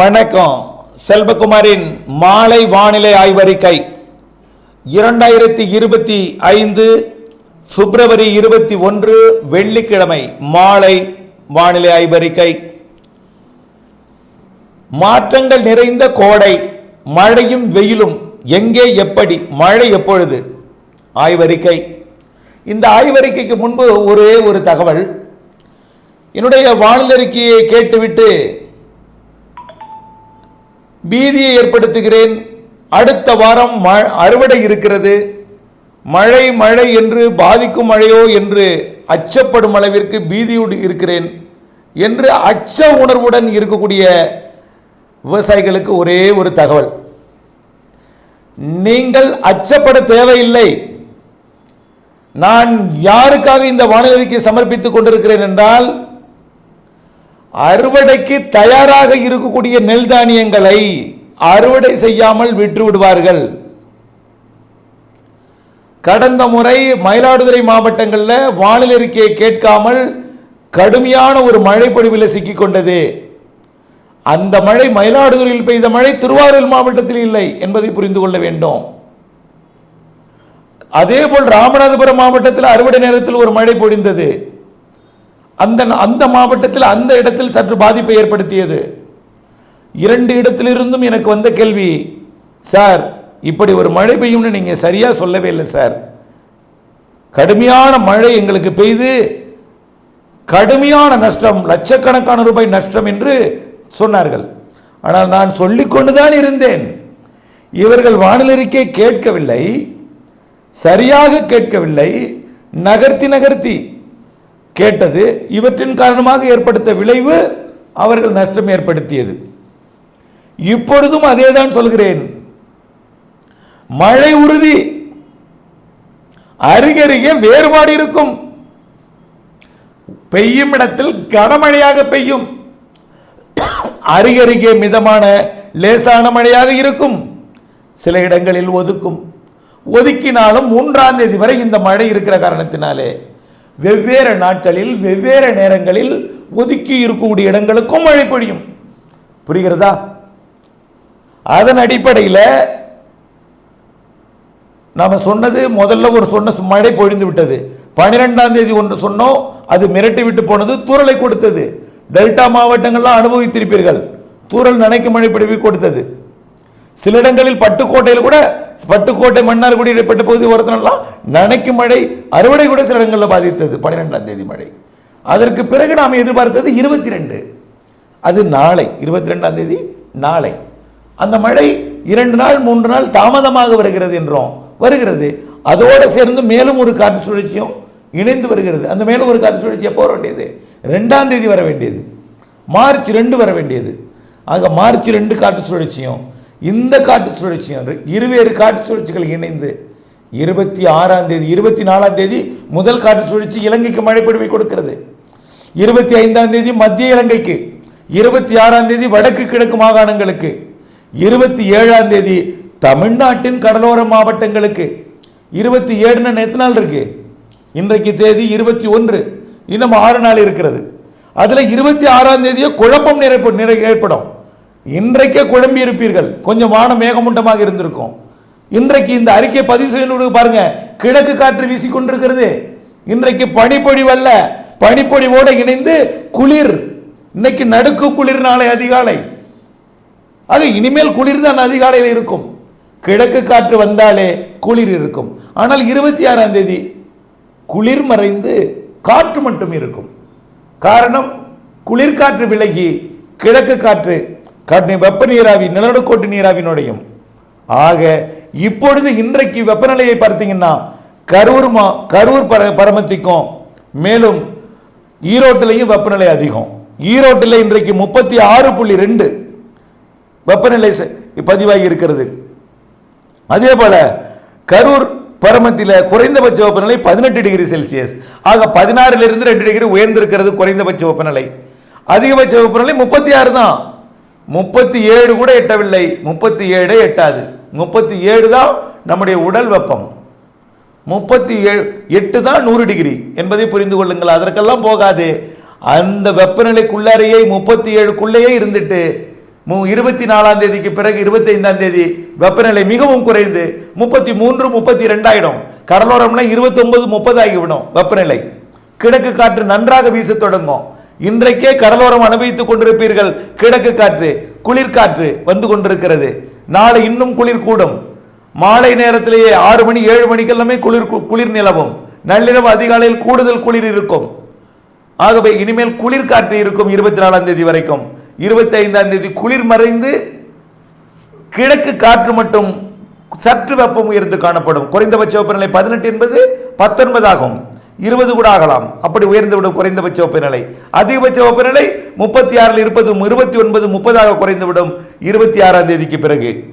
வணக்கம். செல்வகுமாரின் மாலை வானிலை ஆய்வறிக்கை. இரண்டாயிரத்தி இருபத்தி ஐந்து பிப்ரவரி இருபத்தி ஒன்று வெள்ளிக்கிழமை மாலை வானிலை ஆய்வறிக்கை. மாற்றங்கள் நிறைந்த கோடை மழையும் வெயிலும் எங்கே எப்படி மழை எப்பொழுது? ஆய்வறிக்கை. இந்த ஆய்வறிக்கைக்கு முன்பு ஒரே ஒரு தகவல். என்னுடைய வானிலை அறிக்கையை கேட்டுவிட்டு பீதியை ஏற்படுத்துகிறேன். அடுத்த வாரம் ம அறுவடை இருக்கிறது. மழை மழை என்று பாதிக்கும் மழையோ என்று அச்சப்படும் அளவிற்கு பீதியோடு இருக்கிறேன் என்று அச்ச உணர்வுடன் இருக்கக்கூடிய விவசாயிகளுக்கு ஒரே ஒரு தகவல். நீங்கள் அச்சப்பட தேவையில்லை. நான் யாருக்காக இந்த வானொலிக்கு சமர்ப்பித்துக் கொண்டிருக்கிறேன் என்றால் அறுவடைக்கு தயாராக இருக்கக்கூடிய நெல் தானியங்களை அறுவடை செய்யாமல் விற்று விடுவார்கள். கடந்த முறை மயிலாடுதுறை மாவட்டங்களில் வானிலை அறிக்கையை கேட்காமல் கடுமையான ஒரு மழைப்பொழிவில் சிக்கிக்கொண்டது சிக்கிக் கொண்டது. அந்த மழை மயிலாடுதுறையில் பெய்த மழை திருவாரூர் மாவட்டத்தில் இல்லை என்பதை புரிந்து கொள்ள வேண்டும். அதேபோல் ராமநாதபுரம் மாவட்டத்தில் அறுவடை நேரத்தில் ஒரு மழை பொழிந்தது. அந்த அந்த மாவட்டத்தில் அந்த இடத்தில் சற்று பாதிப்பை ஏற்படுத்தியது. இரண்டு இடத்திலிருந்தும் எனக்கு வந்த கேள்வி சார் இப்படி ஒரு மழை பெய்யும்னு நீங்கள் சரியாக சொல்லவே இல்லை சார். கடுமையான மழை எங்களுக்கு பெய்து கடுமையான நஷ்டம் லட்சக்கணக்கான ரூபாய் நஷ்டம் என்று சொன்னார்கள். ஆனால் நான் சொல்லிக்கொண்டுதான் இருந்தேன். இவர்கள் வானிலறிக்கை கேட்கவில்லை சரியாக கேட்கவில்லை. நகர்த்தி நகர்த்தி கேட்டது இவற்றின் காரணமாக ஏற்படுத்த விளைவு அவர்கள் நஷ்டம் ஏற்படுத்தியது. இப்பொழுதும் அதேதான் சொல்கிறேன். மழை உறுதி. அருகருகே வேறுபாடு இருக்கும். பெய்யும் இடத்தில் கனமழையாக பெய்யும். அருகருகே மிதமான லேசான மழையாக இருக்கும். சில இடங்களில் ஒதுக்கும். ஒதுக்கினாலும் மூன்றாம் தேதி வரை இந்த மழை இருக்கிற காரணத்தினாலே. வெவ்வேறு நாட்களில் வெவ்வேறு நேரங்களில் ஒதுக்கி இருக்கக்கூடிய இடங்களுக்கும் மழை பொழியும். புரிகிறதா? அதன் அடிப்படையில் நாம் சொன்னது முதல்ல ஒரு சொன்ன மழை பொழிந்து விட்டது. பனிரெண்டாம் தேதி ஒன்று சொன்னோம் அது மிரட்டி விட்டு போனது தூறலை கொடுத்தது. டெல்டா மாவட்டங்கள்லாம் அனுபவித்திருப்பீர்கள். தூறல் நனைக்கு மழை பிடிவு கொடுத்தது. சில இடங்களில் பட்டுக்கோட்டையில் கூட பட்டுக்கோட்டை மன்னார்குடி இடைப்பட்ட பகுதி ஓரத்தினெல்லாம் நனைக்கும் மழை அறுவடை கூட சில இடங்களில் பாதித்தது. பன்னிரெண்டாம் தேதி மழை. அதற்கு பிறகு நாம் எதிர்பார்த்தது இருபத்தி ரெண்டு அது நாளை இருபத்தி ரெண்டாம் தேதி நாளை. அந்த மழை இரண்டு நாள் மூன்று நாள் தாமதமாக வருகிறது என்றோம் வருகிறது. அதோடு சேர்ந்து மேலும் ஒரு காற்று சுழற்சியும் இணைந்து வருகிறது. அந்த மேலும் ஒரு காற்று சுழற்சி எப்போ வர வேண்டியது? ரெண்டாம் தேதி வர வேண்டியது. மார்ச் ரெண்டு வர வேண்டியது. ஆக மார்ச் ரெண்டு காற்று சுழற்சியும் இந்த காற்று என்று இருவேறு காற்று சுழற்சிகள் இணைந்து இருபத்தி ஆறாம் தேதி இருபத்தி நாலாம் தேதி முதல் காற்று சுழற்சி இலங்கைக்கு மழைப்படுவை கொடுக்கிறது. இருபத்தி ஐந்தாம் தேதி மத்திய இலங்கைக்கு இருபத்தி ஆறாம் தேதி வடக்கு கிழக்கு மாகாணங்களுக்கு இருபத்தி ஏழாம் தேதி தமிழ்நாட்டின் கடலோர மாவட்டங்களுக்கு. இருபத்தி ஏழுன்னு எத்தனை நாள் இருக்கு? இன்றைக்கு தேதி இருபத்தி ஒன்று இன்னும் ஆறு நாள் இருக்கிறது. அதில் இருபத்தி ஆறாம் தேதியே குழப்பம் நிறை நிறை ஏற்படும். இன்றைக்கே குழம்பி இருப்பீர்கள். கொஞ்சம் வானம் மேகமூட்டமாக இருந்திருக்கும். இன்றைக்கு இந்த அறிக்கை பதிவு செய்யணும் பாருங்க. கிழக்கு காற்று வீசிக்கொண்டிருக்கிறது. இன்றைக்கு பனிப்பொழிவல்ல பனிப்பொழிவோடு இணைந்து குளிர். இன்னைக்கு நடுக்கு குளிர் நாளை அதிகாலை. அது இனிமேல் குளிர் தான் அதிகாலையில் இருக்கும். கிழக்கு காற்று வந்தாலே குளிர் இருக்கும். ஆனால் இருபத்தி ஆறாம் தேதி குளிர் மறைந்து காற்று மட்டும் இருக்கும். காரணம் குளிர்காற்று விலகி கிழக்கு காற்று காற்று வெப்ப நீராவி நிலநடுக்கோட்டு நீராவினுடையும். ஆக இப்பொழுது இன்றைக்கு வெப்பநிலையை பார்த்தீங்கன்னா கரூர் மா கரூர் பர பரமத்திக்கும் மேலும் ஈரோட்டிலையும் வெப்பநிலை அதிகம். ஈரோட்டில் இன்றைக்கு முப்பத்தி ஆறு புள்ளி ரெண்டு வெப்பநிலை பதிவாகி இருக்கிறது. அதே போல கரூர் பரமத்தில் குறைந்தபட்ச வெப்பநிலை பதினெட்டு டிகிரி செல்சியஸ். ஆக பதினாறுல இருந்து ரெண்டு டிகிரி உயர்ந்திருக்கிறது குறைந்தபட்ச வெப்பநிலை. அதிகபட்ச வெப்பநிலை முப்பத்தி ஆறு தான். முப்பத்தி ஏழு கூட எட்டவில்லை. முப்பத்தி ஏழே எட்டாது. முப்பத்தி ஏழு தான் நம்முடைய உடல் வெப்பம். முப்பத்தி ஏழு எட்டு தான் நூறு டிகிரி என்பதை புரிந்து கொள்ளுங்கள். அதற்கெல்லாம் போகாது. அந்த வெப்பநிலைக்குள்ளாரையே முப்பத்தி ஏழுக்குள்ளேயே இருந்துட்டு மு இருபத்தி நாலாம் தேதிக்கு பிறகு இருபத்தைந்தாம் தேதி வெப்பநிலை மிகவும் குறைந்து முப்பத்தி மூன்று முப்பத்தி ரெண்டாயிடும் கடலோரம்னா இருபத்தொன்பது முப்பது ஆகிவிடும் வெப்பநிலை. கிழக்கு காற்று நன்றாக வீச தொடங்கும். இன்றைக்கே கடலோரம் அனுபவித்துக் கொண்டிருப்பீர்கள். கிழக்கு காற்று குளிர்காற்று வந்து கொண்டிருக்கிறது. நாளை இன்னும் குளிர் கூடும். மாலை நேரத்திலேயே ஆறு மணி ஏழு மணிக்கெல்லாமே குளிர் குளிர் நிலவும். நள்ளிரவு அதிகாலையில் கூடுதல் குளிர் இருக்கும். ஆகவே இனிமேல் குளிர்காற்று இருக்கும் இருபத்தி நாலாம் தேதி வரைக்கும். இருபத்தி ஐந்தாம் தேதி குளிர் மறைந்து கிழக்கு காற்று மட்டும் சற்று வெப்பம் உயர்ந்து காணப்படும். குறைந்தபட்ச வெப்பநிலை பதினெட்டு என்பது பத்தொன்பது ஆகும். இருபது கூட ஆகலாம். அப்படி உயர்ந்துவிடும் குறைந்தபட்ச வெப்பநிலை அதிகபட்ச வெப்பநிலை முப்பத்தி ஆறில் இருப்பது இருபத்தி ஒன்பது முப்பதாக குறைந்துவிடும் இருபத்தி ஆறாம் தேதிக்கு பிறகு.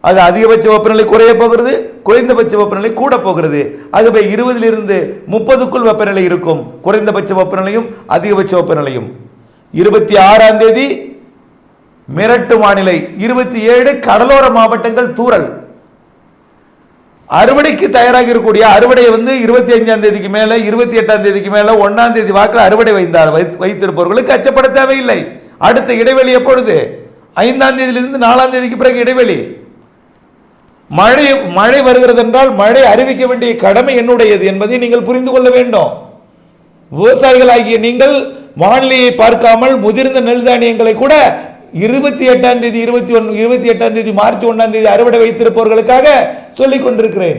ஆக அதிகபட்ச வெப்பநிலை குறைய போகிறது குறைந்தபட்ச வெப்பநிலை கூட போகிறது. ஆகவே இருபதிலிருந்து முப்பதுக்குள் வெப்பநிலை இருக்கும். குறைந்தபட்ச வெப்பநிலையும் அதிகபட்ச வெப்பநிலையும் இருபத்தி ஆறாம் தேதி மிரட்டு வானிலை. இருபத்தி ஏழு கடலோர மாவட்டங்கள் தூறல். அறுவடைக்கு தயாராக இருக்கக்கூடிய அறுவடையை வந்து இருபத்தி அஞ்சாம் தேதிக்கு மேலே இருபத்தி எட்டாம் தேதிக்கு மேலே ஒன்றாம் தேதி வாக்கில் அறுவடை வைத்தார் வைத்திருப்பவர்களுக்கு அச்சப்பட தேவையில்லை. அடுத்த இடைவெளி எப்பொழுது? ஐந்தாம் தேதியிலிருந்து நாலாம் தேதிக்கு பிறகு இடைவெளி. மழை மழை வருகிறது என்றால் மழை அறிவிக்க வேண்டிய கடமை என்னுடையது என்பதை நீங்கள் புரிந்து கொள்ள வேண்டும். விவசாயிகளாகிய நீங்கள் வானிலையை பார்க்காமல் முதிர்ந்த நெல் தானியங்களை கூட இருபத்தி எட்டாம் தேதி இருபத்தி ஒன்று இருபத்தி எட்டாம் தேதி மார்ச் ஒன்றாம் தேதி அறுவடை வைத்திருப்பவர்களுக்காக சொல்லிக் கொண்டிருக்கிறேன்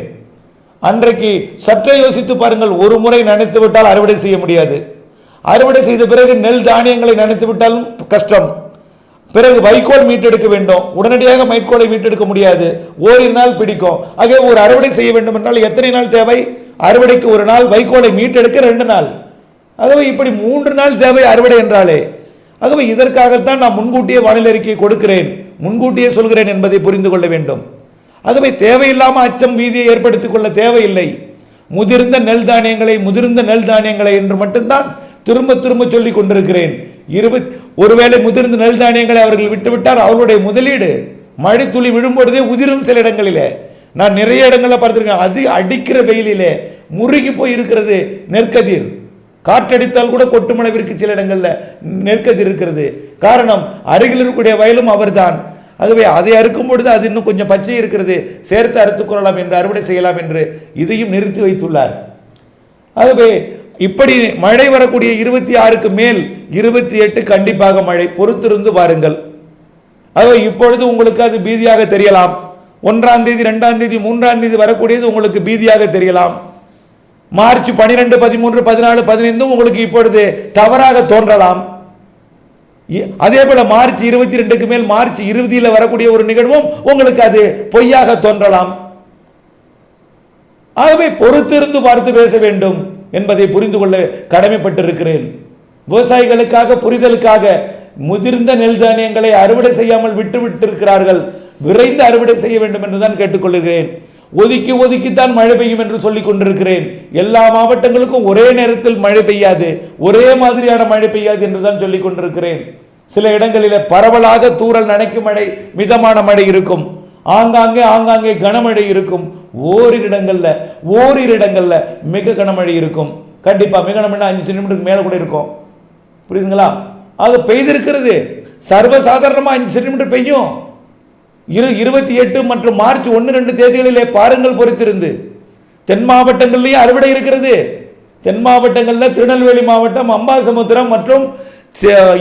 அன்றைக்கு சற்றே யோசித்து பாருங்கள் ஒரு முறை நினைத்து விட்டால் அறுவடை செய்ய முடியாது. அறுவடை செய்த பிறகு நெல் தானியங்களை நனைத்து விட்டாலும் கஷ்டம். பிறகு வைக்கோல் மீட்டெடுக்க வேண்டும். உடனடியாக மைக்கோலை மீட்டெடுக்க முடியாது. ஓரிரு நாள் பிடிக்கும். ஆகவே ஒரு அறுவடை செய்ய வேண்டும் என்றால் எத்தனை நாள் தேவை? அறுவடைக்கு ஒரு நாள் வைக்கோலை மீட்டெடுக்க ரெண்டு நாள். ஆகவே இப்படி மூன்று நாள் தேவை அறுவடை என்றாலே. ஆகவே இதற்காகத்தான் நான் முன்கூட்டியே வானிலை அறிக்கையை கொடுக்கிறேன். முன்கூட்டியே சொல்கிறேன் என்பதை புரிந்து கொள்ள வேண்டும். ஆகவே தேவையில்லாமல் அச்சம் வீதியை ஏற்படுத்திக் கொள்ள தேவையில்லை. முதிர்ந்த நெல் தானியங்களை முதிர்ந்த நெல் தானியங்களை என்று மட்டும்தான் திரும்ப திரும்ப சொல்லிக் கொண்டிருக்கிறேன். இருபத் ஒருவேளை முதிர்ந்த நெல் தானியங்களை அவர்கள் விட்டுவிட்டார் அவர்களுடைய முதலீடு மழை துளி விழும்பொழுதே உதிரும் சில இடங்களிலே. நான் நிறைய இடங்களில் பார்த்துருக்கேன் அது அடிக்கிற வெயிலிலே முருகி போய் இருக்கிறது நெற்கதிர். காற்றடித்தால் கூட கொட்டுமளவிற்கு சில இடங்களில் நெற்கதிர் இருக்கிறது. காரணம் அருகில் இருக்கக்கூடிய வயலும் அவர்தான். ஆகவே அதை அறுக்கும் பொழுது அது இன்னும் கொஞ்சம் பச்சை இருக்கிறது. சேர்த்து அறுத்துக் கொள்ளலாம் என்று அறுவடை செய்யலாம் என்று இதையும் நிறுத்தி வைத்துள்ளார். ஆகவே இப்படி மழை வரக்கூடிய இருபத்தி ஆறுக்கு மேல் இருபத்தி எட்டு கண்டிப்பாக மழை. பொறுத்திருந்து பாருங்கள் ஆகவே இப்பொழுது உங்களுக்கு அது பீதியாக தெரியலாம். ஒன்றாம் தேதி ரெண்டாம் தேதி மூன்றாம் தேதி வரக்கூடியது உங்களுக்கு பீதியாக தெரியலாம். மார்ச் பனிரெண்டு பதிமூன்று பதினாலு பதினைந்தும் உங்களுக்கு இப்பொழுது தவறாக தோன்றலாம். அதே போல மார்ச் இருபத்தி ரெண்டுக்கு மேல் மார்ச் இறுதியில் வரக்கூடிய ஒரு நிகழ்வும் உங்களுக்கு அது பொய்யாக தோன்றலாம். ஆகவே பொறுத்திருந்து பார்த்து பேச வேண்டும் என்பதை புரிந்து கொள்ள கடமைப்பட்டிருக்கிறேன். விவசாயிகளுக்காக புரிதலுக்காக முதிர்ந்த நெல் தானியங்களை அறுவடை செய்யாமல் விட்டு விட்டிருக்கிறார்கள் விரைந்து அறுவடை செய்ய வேண்டும் என்றுதான் கேட்டுக்கொள்கிறேன். ஒதுக்கி ஒதுக்கித்தான் மழை பெய்யும் என்று சொல்லிக் கொண்டிருக்கிறேன். எல்லா மாவட்டங்களுக்கும் ஒரே நேரத்தில் மழை பெய்யாது. ஒரே மாதிரியான மழை பெய்யாது என்றுதான் சொல்லிக் கொண்டிருக்கிறேன். சில இடங்களில் பரவலாக தூறல் நனைக்கும் மழை மிதமான மழை இருக்கும். ஆங்காங்கே ஆங்காங்கே கனமழை இருக்கும். ஓரிரு இடங்களில் ஓரிரு இடங்களில் மிக கனமழை இருக்கும். கண்டிப்பாக மிக கனமழை அஞ்சு சென்டிமீட்டருக்கு மேலே கூட இருக்கும். புரியுதுங்களா? ஆக பெய்திருக்கிறது. சர்வசாதாரணமாக அஞ்சு சென்டிமீட்டர் பெய்யும். இரு இருபத்தி எட்டு மற்றும் மார்ச் ஒன்று ரெண்டு தேதிகளிலே பாருங்கள் பொறுத்திருந்து. தென் மாவட்டங்கள்லேயும் அறுவடை இருக்கிறது. தென் மாவட்டங்களில் திருநெல்வேலி மாவட்டம் அம்பாசமுத்திரம் மற்றும்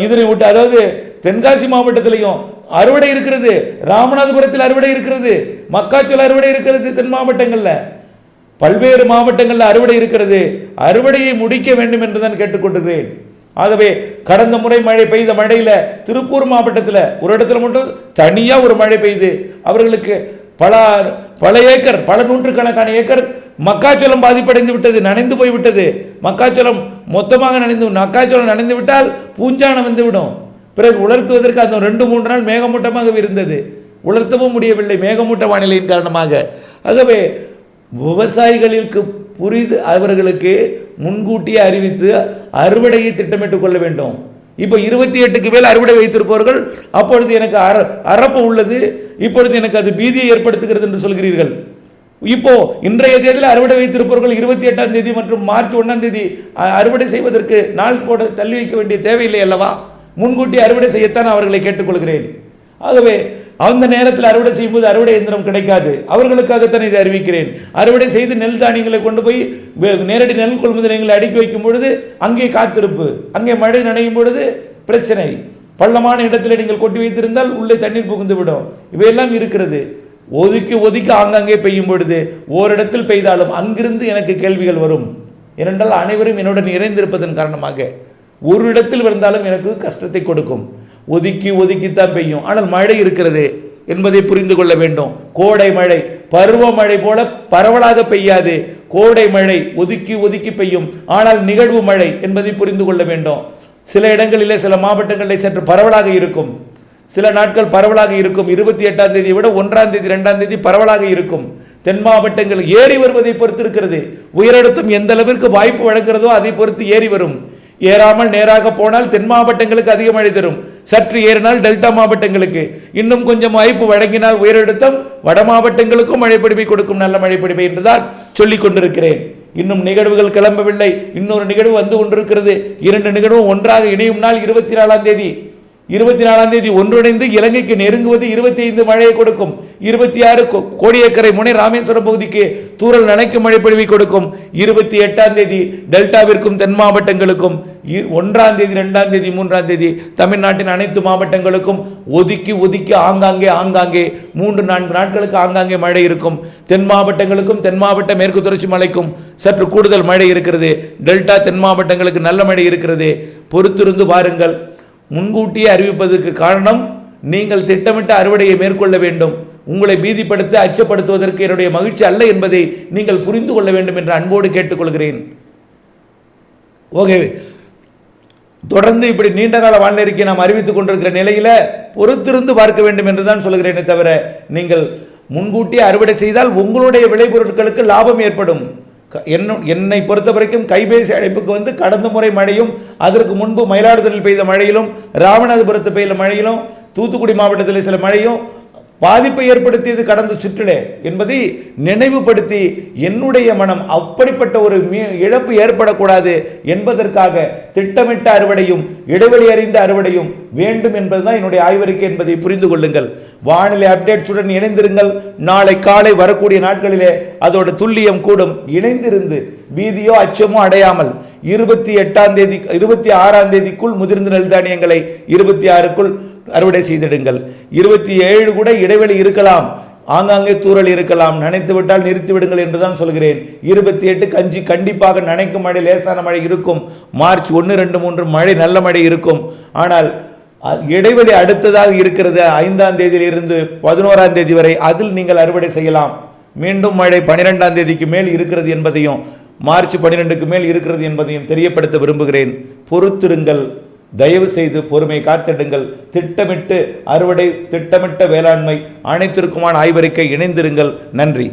இதனை விட்டு அதாவது தென்காசி மாவட்டத்திலையும் அறுவடை இருக்கிறது. ராமநாதபுரத்தில் அறுவடை இருக்கிறது. மக்காச்சோள அறுவடை இருக்கிறது தென் மாவட்டங்களில். பல்வேறு மாவட்டங்களில் அறுவடை இருக்கிறது. அறுவடையை முடிக்க வேண்டும் என்று தான் கேட்டுக்கொண்டிருக்கிறேன் ஆகவே கடந்த முறை மழை பெய்த மழையில் திருப்பூர் மாவட்டத்தில் ஒரு இடத்துல மட்டும் தனியாக ஒரு மழை பெய்து அவர்களுக்கு பல பல ஏக்கர் பல நூற்றுக்கணக்கான ஏக்கர் மக்காச்சோளம் பாதிப்படைந்து விட்டது நனைந்து போய்விட்டது மக்காச்சோளம் மொத்தமாக நனைந்து மக்காச்சோளம் நனைந்து விட்டால் பூஞ்சானம் வந்துவிடும். பிறகு உலர்த்துவதற்கு அந்த ரெண்டு மூன்று நாள் மேகமூட்டமாக இருந்தது. உலர்த்தவும் முடியவில்லை மேகமூட்ட வானிலையின் காரணமாக. ஆகவே விவசாயிகளுக்கு புரிது அவர்களுக்கு முன்கூட்டியே அறிவித்து அறுவடையை திட்டமிட்டுக் கொள்ள வேண்டும். இப்போ இருபத்தி எட்டுக்கு மேல் அறுவடை வைத்திருப்பவர்கள் அப்பொழுது எனக்கு அற அறப்பு உள்ளது இப்பொழுது எனக்கு அது பீதியை ஏற்படுத்துகிறது என்று சொல்கிறீர்கள். இப்போ இன்றைய தேதியில் அறுவடை வைத்திருப்பவர்கள் இருபத்தி எட்டாம் தேதி மற்றும் மார்ச் ஒன்றாம் தேதி அறுவடை செய்வதற்கு நாள் போட தள்ளி வைக்க வேண்டிய தேவையில்லை அல்லவா? முன்கூட்டி அறுவடை செய்யத்தான் அவர்களை கேட்டுக்கொள்கிறேன். ஆகவே அந்த நேரத்தில் அறுவடை செய்யும்போது அறுவடை இயந்திரம் கிடைக்காது. அவர்களுக்காகத்தான் இதை அறிவிக்கிறேன். அறுவடை செய்து நெல் தானியங்களை கொண்டு போய் நேரடி நெல் கொள்முதல் நிலையங்களை அடுக்கி வைக்கும் பொழுது அங்கே காத்திருப்பு. அங்கே மழை நனையும் பொழுது பிரச்சனை. பள்ளமான இடத்தில் நீங்கள் கொட்டி வைத்திருந்தால் உள்ளே தண்ணீர் புகுந்து விடும் இவையெல்லாம் இருக்கிறது. ஒதுக்கி ஒதுக்கி ஆங்காங்கே பெய்யும் பொழுது ஓரிடத்தில் பெய்தாலும் அங்கிருந்து எனக்கு கேள்விகள் வரும். ஏனென்றால் அனைவரும் என்னுடன் இறைந்திருப்பதன் காரணமாக ஒரு இடத்தில் வந்தாலும் எனக்கு கஷ்டத்தை கொடுக்கும். ஒதுக்கி ஒதுக்கித்தான் பெய்யும். ஆனால் மழை இருக்கிறது என்பதை புரிந்து கொள்ள வேண்டும். கோடை மழை பருவமழை போல பரவலாக பெய்யாது. கோடை மழை ஒதுக்கி ஒதுக்கி பெய்யும். ஆனால் நிகழ்வு மழை என்பதை புரிந்து கொள்ள வேண்டும். சில இடங்களிலே சில மாவட்டங்களில் சற்று பரவலாக இருக்கும். சில நாட்கள் பரவலாக இருக்கும். இருபத்தி எட்டாம் தேதியை விட ஒன்றாம் தேதி ரெண்டாம் தேதி பரவலாக இருக்கும். தென் மாவட்டங்கள் ஏறி வருவதை பொறுத்து இருக்கிறது உயரழுத்தம் எந்த அளவிற்கு வாய்ப்பு வழங்குகிறதோ அதை பொறுத்து ஏறி வரும். ஏறாமல் நேராக போனால் தென் மாவட்டங்களுக்கு அதிக மழை தரும். சற்று ஏறினால் டெல்டா மாவட்டங்களுக்கு. இன்னும் கொஞ்சம் வாய்ப்பு வழங்கினால் உயரழுத்தம் வட மாவட்டங்களுக்கும் மழைப்பிடிப்பை கொடுக்கும் நல்ல மழைப்பிடிப்பை என்றுதான் சொல்லிக் கொண்டிருக்கிறேன். இன்னும் நிகழ்வுகள் கிளம்பவில்லை. இன்னொரு நிகழ்வு வந்து கொண்டிருக்கிறது. இரண்டு நிகழ்வும் ஒன்றாக இணையும் நாள் இருபத்தி நாலாம் தேதி. இருபத்தி நாலாம் தேதி ஒன்றிணைந்து இலங்கைக்கு நெருங்குவது இருபத்தி ஐந்து மழையை கொடுக்கும். இருபத்தி ஆறு கோடியக்கரை முனை ராமேஸ்வரம் பகுதிக்கு தூரல் நனைக்கும் மழை பொழிவை கொடுக்கும். இருபத்தி எட்டாம் தேதி டெல்டாவிற்கும் தென் மாவட்டங்களுக்கும் இ- ஒன்றாம் தேதி ரெண்டாம் தேதி மூன்றாம் தேதி தமிழ்நாட்டின் அனைத்து மாவட்டங்களுக்கும் ஒதுக்கி ஒதுக்கி ஆங்காங்கே ஆங்காங்கே மூன்று நான்கு நாட்களுக்கு ஆங்காங்கே மழை இருக்கும். தென் மாவட்டங்களுக்கும் தென் மாவட்ட மேற்கு தொடர்ச்சி மலைக்கும் சற்று கூடுதல் மழை இருக்கிறது. டெல்டா தென் மாவட்டங்களுக்கு நல்ல மழை இருக்கிறது. பொறுத்திருந்து பாருங்கள் முன்கூட்டியே அறிவிப்பதற்கு காரணம் நீங்கள் திட்டமிட்ட அறுவடையை மேற்கொள்ள வேண்டும். உங்களை பீதிப்படுத்த அச்சப்படுத்துவதற்கு என்னுடைய மகிழ்ச்சி அல்ல என்பதை நீங்கள் புரிந்து கொள்ள வேண்டும் என்று அன்போடு கேட்டுக்கொள்கிறேன். ஓகே. தொடர்ந்து இப்படி நீண்ட கால வானிலை நாம் அறிவித்துக் கொண்டிருக்கிற நிலையில பொறுத்திருந்து பார்க்க வேண்டும் என்று தான் சொல்கிறேனே தவிர நீங்கள் முன்கூட்டியே அறுவடை செய்தால் உங்களுடைய விளைபொருட்களுக்கு லாபம் ஏற்படும். என்ன என்னை பொறுத்த வரைக்கும் கைபேசி அழைப்புக்கு வந்து கடந்த முறை மழையும் அதற்கு முன்பு மயிலாடுதுறையில் பெய்த மழையிலும் ராமநாதபுரத்து பெய்த மழையிலும் தூத்துக்குடி மாவட்டத்தில் சில மழையும் பாதிப்பை ஏற்படுத்தியது கடந்த சுற்றிலே என்பதை நினைவுபடுத்தி என்னுடைய மனம் அப்படிப்பட்ட ஒரு இழப்பு ஏற்படக்கூடாது என்பதற்காக திட்டமிட்ட அறுவடையும் இடைவெளி அறிந்த அறுவடையும் வேண்டும் என்பதுதான் என்னுடைய ஆய்வறிக்கை என்பதை புரிந்து கொள்ளுங்கள். வானிலை அப்டேட்ஸுடன் இணைந்திருங்கள். நாளை காலை வரக்கூடிய நாட்களிலே அதோட துல்லியம் கூடும். இணைந்திருந்து பீதியோ அச்சமோ அடையாமல் இருபத்தி எட்டாம் தேதி இருபத்தி ஆறாம் தேதிக்குள் முதிர்ந்த நெல் தானியங்களை இருபத்தி ஆறுக்குள் அறுவடை செய்திடுங்கள். இருபத்தி ஏழு கூட இடைவெளி இருக்கலாம். ஆங்காங்கே தூறல் இருக்கலாம். நினைத்து விட்டால் நிறுத்தி விடுங்கள் என்றுதான் சொல்கிறேன். இருபத்தி எட்டு கஞ்சி கண்டிப்பாக நனைக்கும் மழை லேசான மழை இருக்கும். மார்ச் ஒன்று ரெண்டு மூன்று மழை நல்ல மழை இருக்கும். ஆனால் இடைவெளி அடுத்ததாக இருக்கிறது ஐந்தாம் தேதியிலிருந்து பதினோராம் தேதி வரை. அதில் நீங்கள் அறுவடை செய்யலாம். மீண்டும் மழை பனிரெண்டாம் தேதிக்கு மேல் இருக்கிறது என்பதையும் மார்ச் பன்னிரெண்டுக்கு மேல் இருக்கிறது என்பதையும் தெரியப்படுத்த விரும்புகிறேன். பொறுத்திருங்கள். தயவு செய்து பொறுமை காத்திடுங்கள். திட்டமிட்டு அறுவடை திட்டமிட்ட வேளாண்மை அனைத்திற்குமான ஆய்வறிக்கை இணைந்திருங்கள். நன்றி.